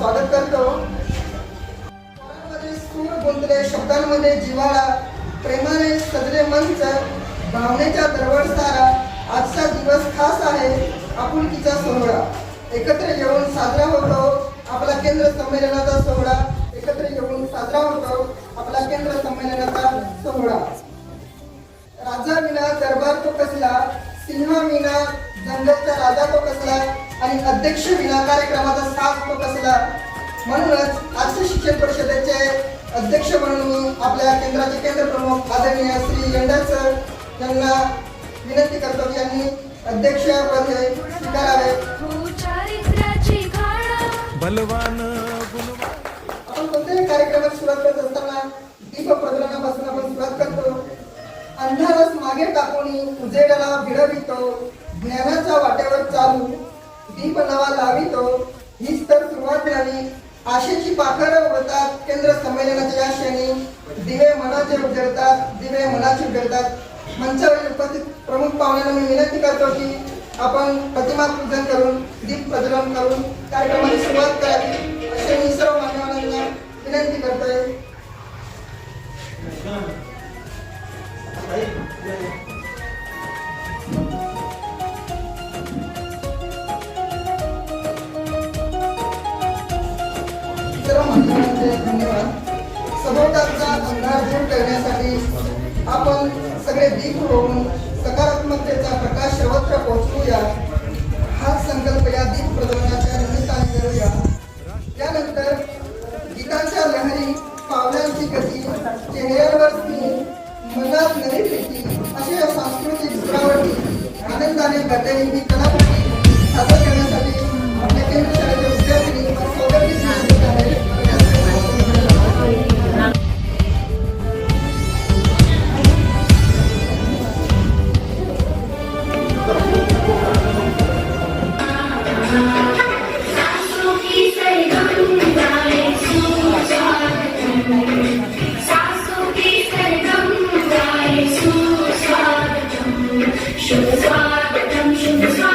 स्वागत करतो. सूर गुंतले शब्दांमध्ये जिव्हाळा प्रेमाने सजले मंच भावनेच्या दरवड सारा. आजचा दिवस खास आहे आपुलकीचा सोहळा. एकत्र येऊन साजरा होतो आपला केंद्र संमेलनाचा सोहळा. एकत्र येऊन साजरा होतो आपला केंद्र संमेलनाचा सोहळा. राजा मीना दरबार तो कसला सिंह मीना जंगलचा राजा तो कसला आणि अध्यक्ष विना कार्यक्रमाचा साथ तो कसला? म्हणूनच आजच्या शिक्षण परिषदेचे अध्यक्ष म्हणून मी आपल्या केंद्राचे केंद्र प्रमुख आदरणीय श्री यंडा सर यांना विनंती करतो की यांनी अध्यक्ष पद स्वीकारावे. हो बलवान आपण कोणत्याही कार्यक्रमात सुरुवात करत असताना दीप प्रज्वलनापासून आपण सुरुवात करतो. अंधारस मागे टाकून उजेडाला भिडवितो ज्ञानाच्या वाटेवर चालू. दीप बनावा लावितो हीच तर सुरुवात झाली. आशेची पाखर उडतात केंद्र संमेलनाच्या या क्षणी. दिवे मनाचे उजळतात दिवे मनाचे उजळतात मंचावरील उपस्थित प्रमुख पाहुण्यांना मी विनंती करतो की आपण प्रतिमा पूजन करून दीप प्रज्वलन करून कार्यक्रमाची सुरुवात करावी. असे मी सर्व मान्यवरांना विनंती करतोय. अंधार दूर करण्यासाठी आपण सगळे दीप होऊन सकारात्मकतेचा प्रकाश सर्वत्र पोहोचवूया. हा संकल्प या दीप प्रदर्शनाच्या निमित्ताने करूया. त्यानंतर गीताच्या लहरी पावलांची गती चेहऱ्यावर मनात नवी प्रीती अशी सांस्कृतिक दुरावटी आनंदाने घडलेली ही कलाकृती Thank you.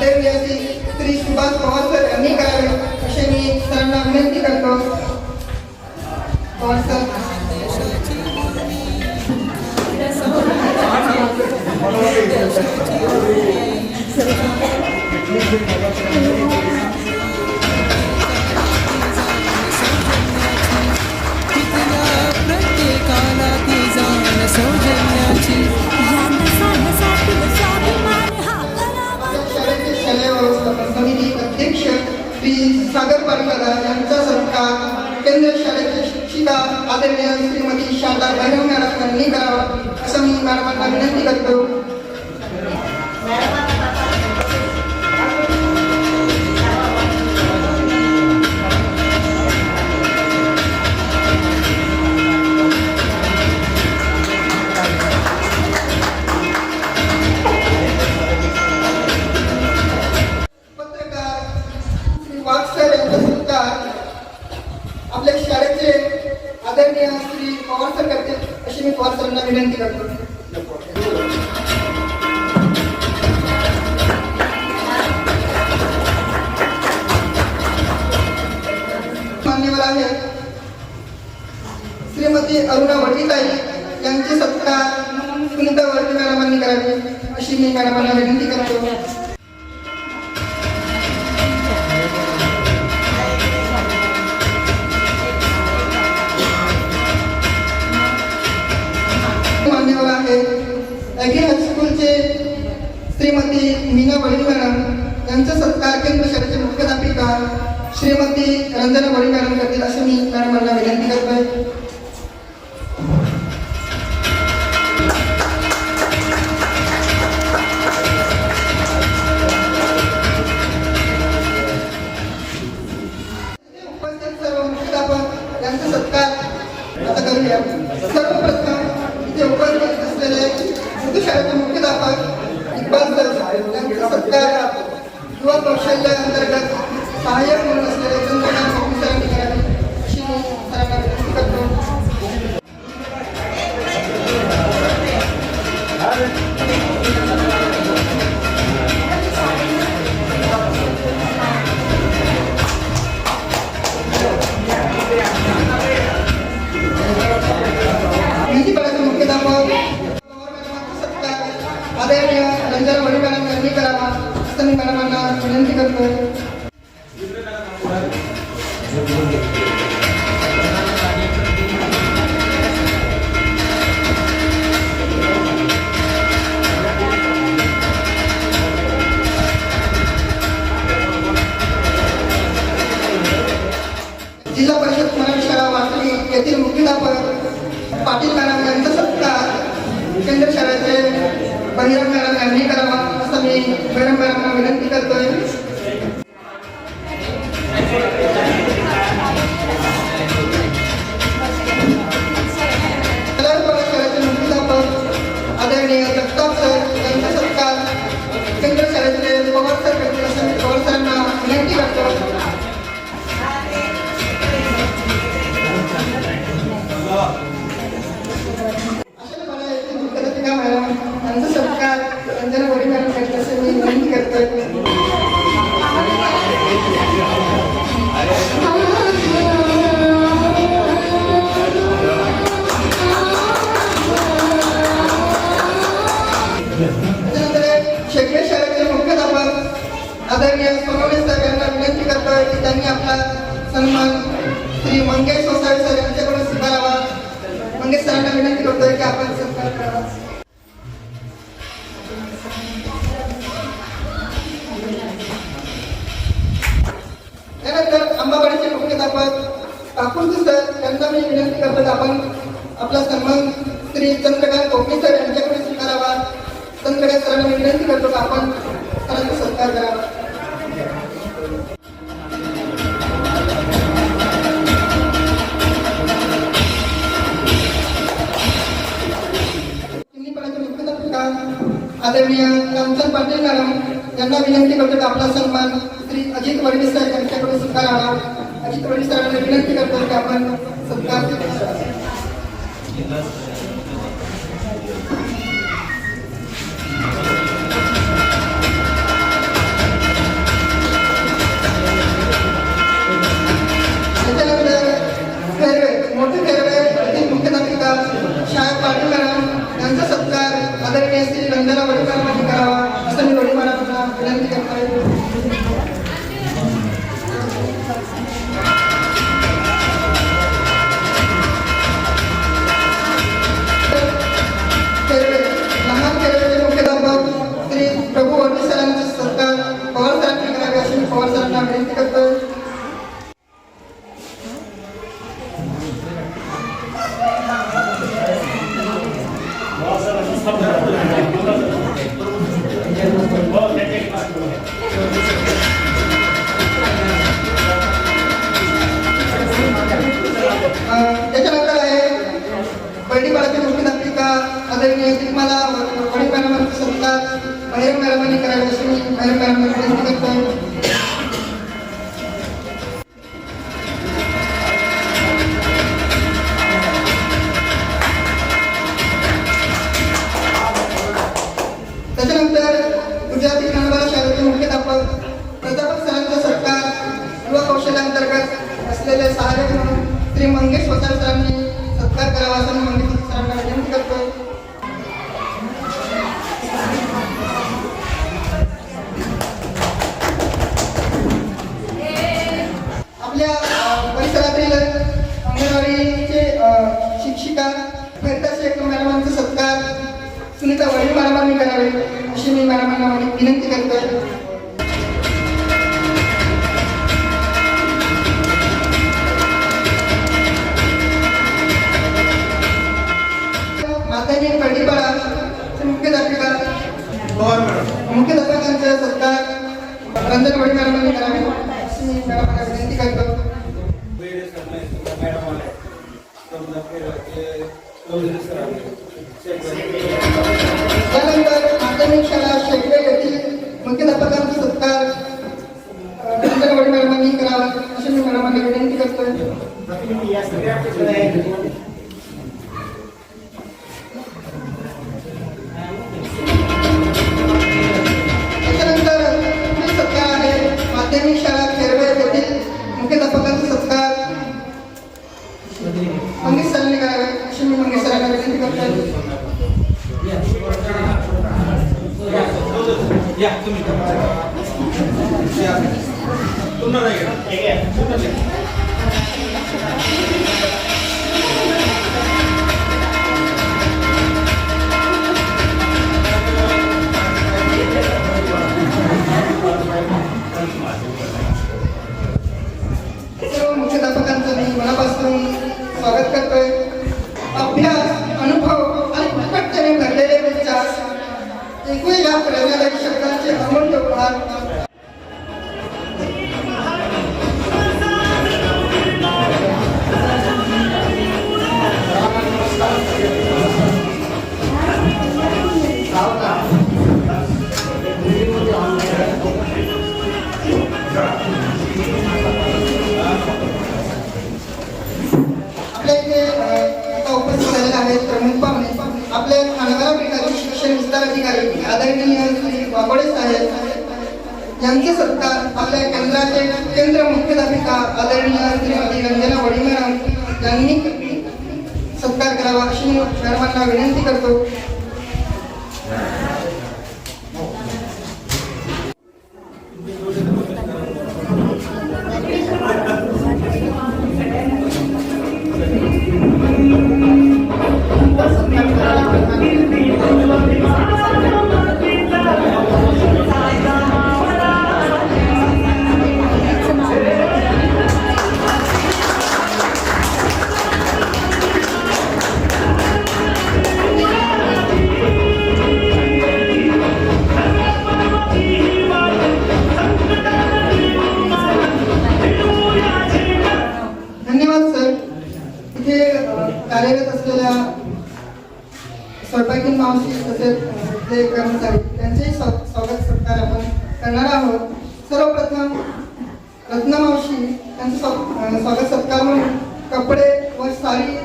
वास्तव्य असे श्री सुभाष पवार यांनी करावे असे मी सरांना विनंती करतो. पवार सर प्रत्येकाला ती जाण सौजन्याची. शिक्षक श्री सागर पारकर यांचा सत्कार केंद्र शाळेच्या शिक्षिका आदरणीय श्रीमती शारदा भैरवनारायणांनी करावा असं मी मानवांना विनंती करतो. श्रीमती मीना बळी यांचा सत्कार केंद्र शाळेचे मुख्याध्यापिका श्रीमती रंजना बळी करतील असं मी मॅडम विनंती करतोय. ప్రొఫెషనల్ అందరికీ సహాయం तरी आपण संकल्प करा कांचन पाटील मॅडम यांना विनंती करतो की आपला सन्मान श्री अजित वडील साहेब यांच्याकडून राहणार अजित वडील साहेबांना विनंती करतो की आपण सर्वप्रथम रत्नमावशी यांचं स्वा- अं, स्वागत सत्कार म्हणून कपडे व साडी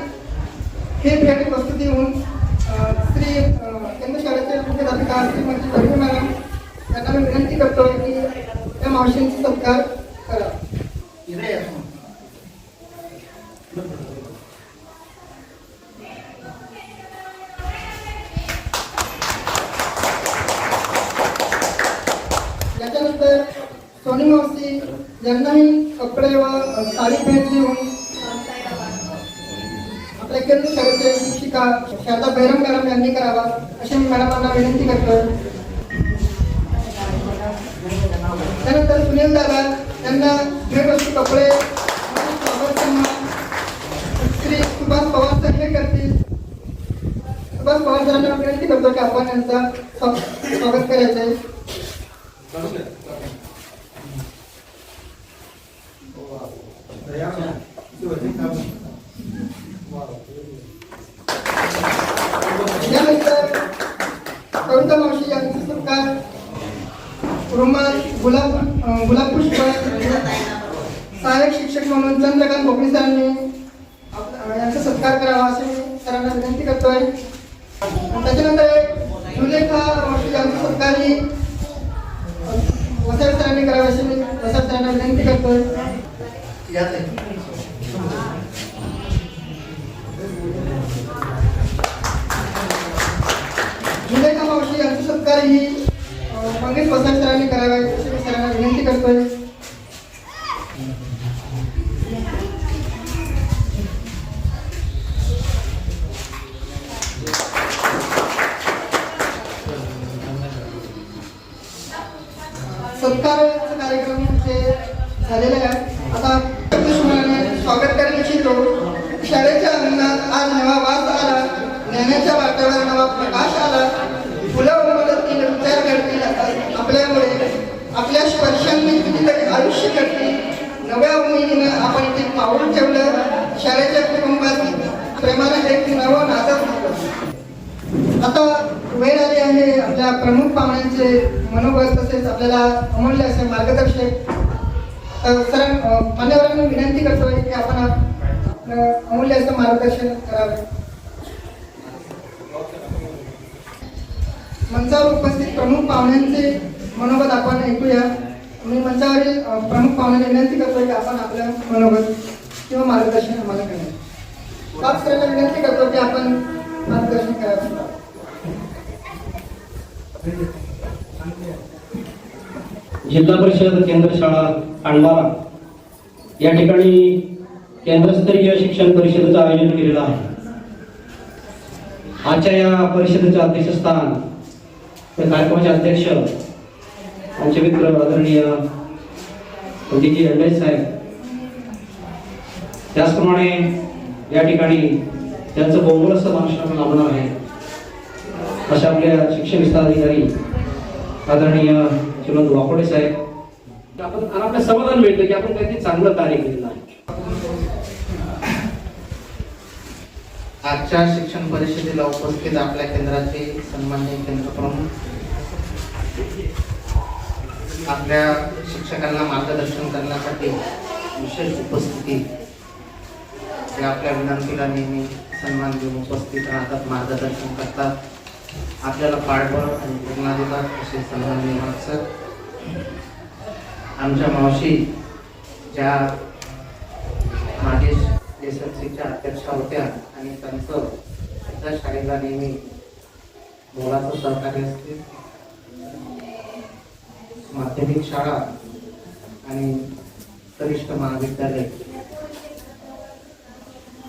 हे भेट देऊन अं, श्री केंद्र शाळेचे मुख्याध्यापिका श्रीमती गौरी मॅडम यांना मी विनंती करतो की त्या मावशींचा सत्कार करा. याच्यानंतर सोनी मावशी यांनाही कपडे व साडी भेट देऊन आपल्या केंद्र शाळेचे शिक्षिका शारदा बैरम मॅडम यांनी करावा अशी मी मॅडमांना विनंती करतो. त्यानंतर सुनील दादा यांना भेटवस्तू कपडे श्री सुभाष पवार सर हे करतील. सुभाष पवार सरांना विनंती करतो की आपण यांचा स्वागत करायचं आहे यानंतर कविता मावशी यांचा सत्कार रुमाल गुलाब गुलाबपुष्प गुलाब सहाय्यक शिक्षक म्हणून चंद्रकांत भोपळे सरांनी यांचा सत्कार करावा असे सरांना विनंती करतोय. त्याच्यानंतर सुलेखा मावशी यांचा सत्कारही वसर वसाड सरांनी करावा अशी मी वसाड सरांना विनंती करतोय. जुलेखा मावशी यांचा सत्कारही ही अं, मंगेश करावा अशी मी विनंती करतोय. आयुष्य घडतील नव्या उमेदीनं आपण इथे पाऊल ठेवलं. शाळेच्या कुटुंबात प्रेमानं एक नवं नातं आता वेळ आली आहे आपल्या प्रमुख पाहुण्यांचे मनोबल तसेच आपल्याला अमूल्य असे मार्गदर्शक तर सर मान्यवरांना विनंती करतोय की आपण अमूल्य असं मार्गदर्शन करावे. मंचावर उपस्थित प्रमुख पाहुण्यांचे मनोगत आपण ऐकूया. मी मंचावरील प्रमुख पाहुण्यांना विनंती करतो की आपण आपल्या मनोगत किंवा मार्गदर्शन आम्हाला करायचं पाच करायला विनंती करतो की आपण मार्गदर्शन करायचं जिल्हा परिषद केंद्र शाळा अंडारा या ठिकाणी केंद्रस्तरीय शिक्षण परिषदेचं आयोजन केलेलं आहे. आजच्या या परिषदेचं अध्यक्षस्थान या कार्यक्रमाचे अध्यक्ष आमचे मित्र आदरणीय पंडितजी अंडे साहेब त्याचप्रमाणे या ठिकाणी त्यांचं बहुमूल असं भाषण लाभणार आहे. अशा आपल्या शिक्षण विस्तार अधिकारी आदरणीय श्रीमंत वाकोडे साहेब. आपण आपलं समाधान मिळतं की आपण काहीतरी चांगलं कार्य केलेलं आहे. आजच्या शिक्षण परिषदेला उपस्थित आपल्या केंद्राचे सन्माननीय केंद्र प्रमुख आपल्या शिक्षकांना मार्गदर्शन करण्यासाठी विशेष उपस्थिती ते आपल्या विनंतीला नेहमी सन्मान देऊन उपस्थित राहतात मार्गदर्शन करतात. आपल्याला पाठबळ आणि प्रेरणा देतात असे सन्माननीय सर आमच्या मावशी ज्या माझे एस एल सीच्या अध्यक्षा होत्या आणि त्यांचं त्या शाळेला नेहमी मोलाचं सहकार्य असते. माध्यमिक शाळा आणि कनिष्ठ महाविद्यालय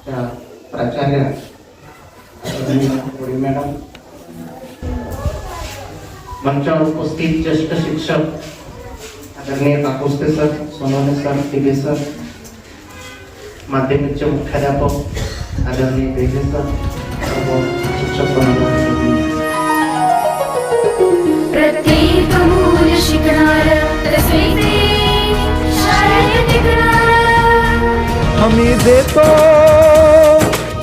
त्या प्राचार्य कोळी मॅडम. मंचावर उपस्थित ज्येष्ठ शिक्षक आदरणीय Kakuste sir Sonawane sir Tibe sir माध्यमिकचे मुख्याध्यापक आदरणीय बेगे सर सर्व शिक्षक बनवले प्रत्येक मूल शिकणार आम्ही देतो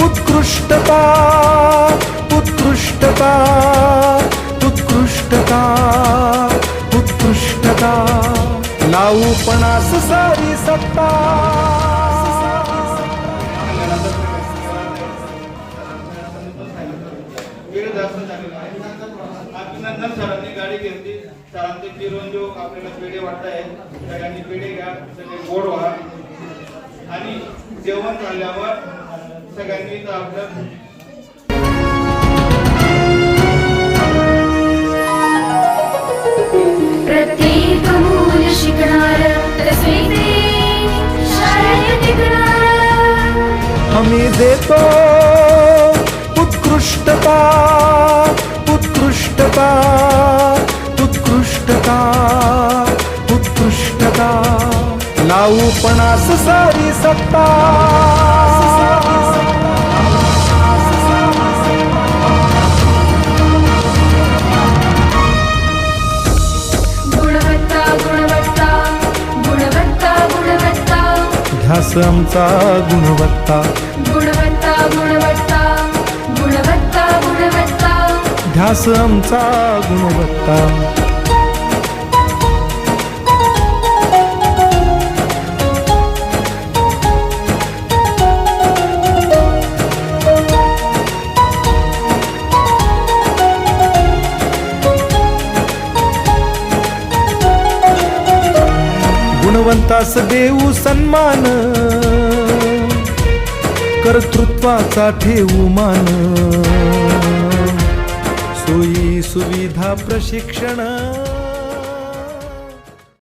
उत्कृष्टता उत्कृष्टता उत्कृष्टता उत्कृष्टता. लावू पण सारी सत्ता. चिरंजीव आपल्याला पेढे वाटताय. सगळ्यांनी पेढे घ्या सगळे गोड व्हा. आणि जेवण झाल्यावर सगळ्यांनी आपलं प्रत्येक मूल शिकणार तसे ते शाळेत टिकणार. हमी देतो उत्कृष्टता उत्कृष्टता. उत्कृष्टता उत्कृष्टता. लावू पणास सारी सत्ता. गुणवत्ता गुणवत्ता गुणवत्ता गुणवत्ता. ध्यास आमचा गुणवत्ता. गुणवत्ता गुणवत्ता गुणवत्ता गुणवत्ता. ध्यास आमचा गुणवत्ता. तास देऊ सन्मान. कर्तृत्वाचा ठेवू मान. सोयी सुविधा प्रशिक्षण.